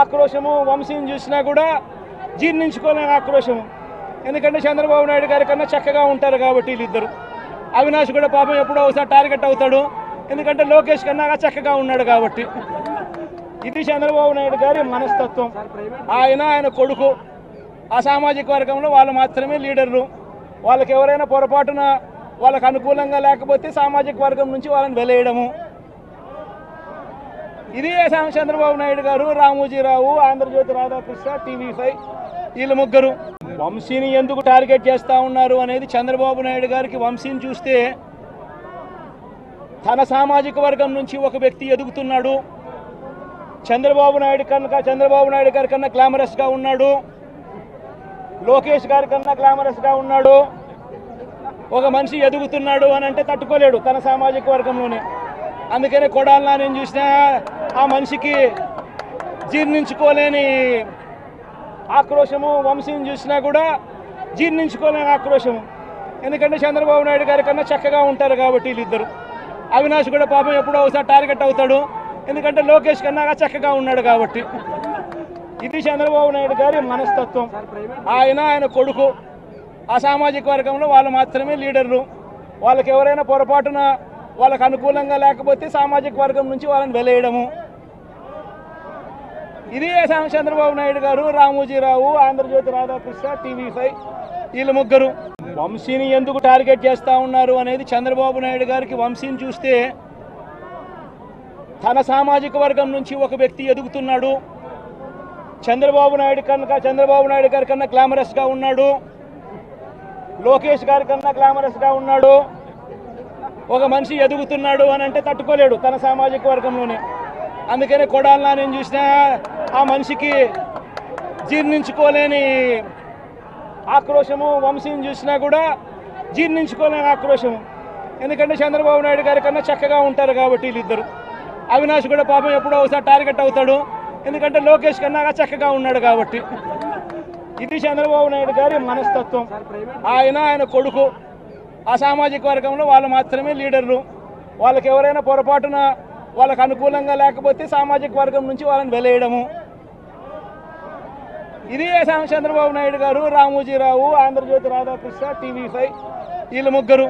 ఆక్రోశము వంశీని చూసినా కూడా జీర్ణించుకోలేని ఆక్రోశము. ఎందుకంటే చంద్రబాబు నాయుడు గారి కన్నా చక్కగా ఉంటారు కాబట్టి వీళ్ళిద్దరు. అవినాష్ కూడా పాపం ఎప్పుడో ఒకసారి టార్గెట్ అవుతాడు. ఎందుకంటే లోకేష్ కన్నా చక్కగా ఉన్నాడు కాబట్టి. ఇది చంద్రబాబు నాయుడు గారి మనస్తత్వం. ఆయన ఆయన కొడుకు. ఆ సామాజిక వర్గంలో వాళ్ళు మాత్రమే లీడర్లు. వాళ్ళకి ఎవరైనా పొరపాటున వాళ్ళకు అనుకూలంగా లేకపోతే సామాజిక వర్గం నుంచి వాళ్ళని వెలేయడము. ఇదే సాంగ్ చంద్రబాబు నాయుడు గారు రామోజీరావు ఆంధ్రజ్యోతి రాధాకృష్ణ టీవీ ఫైవ్ వీళ్ళు ముగ్గురు. వంశీని ఎందుకు టార్గెట్ చేస్తూ ఉన్నారు అనేది చంద్రబాబు నాయుడు గారికి వంశీని చూస్తే తన సామాజిక వర్గం నుంచి ఒక వ్యక్తి ఎదుగుతున్నాడు. చంద్రబాబు నాయుడు కన్నా చంద్రబాబు నాయుడు గారి కన్నా గ్లామరస్గా ఉన్నాడు. లోకేష్ గారి కన్నా గ్లామరస్గా ఉన్నాడు. ఒక మనిషి ఎదుగుతున్నాడు అని అంటే తట్టుకోలేడు తన సామాజిక వర్గంలోనే. అందుకనే కొడాలని నేను చూసినా ఆ మనిషికి జీర్ణించుకోలేని ఆక్రోశము వంశీని చూసినా కూడా జీర్ణించుకోలేని ఆక్రోశము. ఎందుకంటే చంద్రబాబు నాయుడు గారి కన్నా చక్కగా ఉంటారు కాబట్టి వీళ్ళిద్దరు. అవినాష్ కూడా పాపం ఎప్పుడో ఒకసారి టార్గెట్ అవుతాడు. ఎందుకంటే లోకేష్ కన్నా చక్కగా ఉన్నాడు కాబట్టి. ఇది చంద్రబాబు నాయుడు గారి మనస్తత్వం. ఆయన ఆయన కొడుకు. ఆ సామాజిక వర్గంలో వాళ్ళు మాత్రమే లీడర్లు. వాళ్ళకి ఎవరైనా పొరపాటున వాళ్ళకు అనుకూలంగా లేకపోతే సామాజిక వర్గం నుంచి వాళ్ళని వెలేయడము. ఇది సాం చంద్రబాబు నాయుడు గారు రామోజీరావు ఆంధ్రజ్యోతి రాధాకృష్ణ టీవీ ఫైవ్ వీళ్ళు ముగ్గురు. వంశీని ఎందుకు టార్గెట్ చేస్తూ ఉన్నారు అనేది చంద్రబాబు నాయుడు గారికి వంశీని చూస్తే తన సామాజిక వర్గం నుంచి ఒక వ్యక్తి ఎదుగుతున్నాడు. చంద్రబాబు నాయుడు కన్నా చంద్రబాబు నాయుడు గారి కన్నా గ్లామరస్గా ఉన్నాడు. లోకేష్ గారి కన్నా గ్లామరస్గా ఉన్నాడు. ఒక మనిషి ఎదుగుతున్నాడు అని అంటే తట్టుకోలేడు తన సామాజిక వర్గంలోనే. అందుకనే కొడాలన్నా నేను చూసినా ఆ మనిషికి జీర్ణించుకోలేని ఆక్రోశము వంశీని చూసినా కూడా జీర్ణించుకోలేని ఆక్రోశము. ఎందుకంటే చంద్రబాబు నాయుడు గారి కన్నా చక్కగా ఉంటారు కాబట్టి వీళ్ళిద్దరు. అవినాష్ కూడా పాపం ఎప్పుడో ఒకసారి టార్గెట్ అవుతాడు. ఎందుకంటే లోకేష్ కన్నా చక్కగా ఉన్నాడు కాబట్టి. ఇది చంద్రబాబు నాయుడు గారి మనస్తత్వం. ఆయన ఆయన కొడుకు. ఆ సామాజిక వర్గంలో వాళ్ళు మాత్రమే లీడర్లు. వాళ్ళకి ఎవరైనా పొరపాటున వాళ్ళకు అనుకూలంగా లేకపోతే సామాజిక వర్గం నుంచి వాళ్ళని వెలేయడము. ఇది చంద్రబాబు నాయుడు గారు రామోజీరావు ఆంధ్రజ్యోతి రాధాకృష్ణ టీవీ ఫైవ్ వీళ్ళు ముగ్గురు.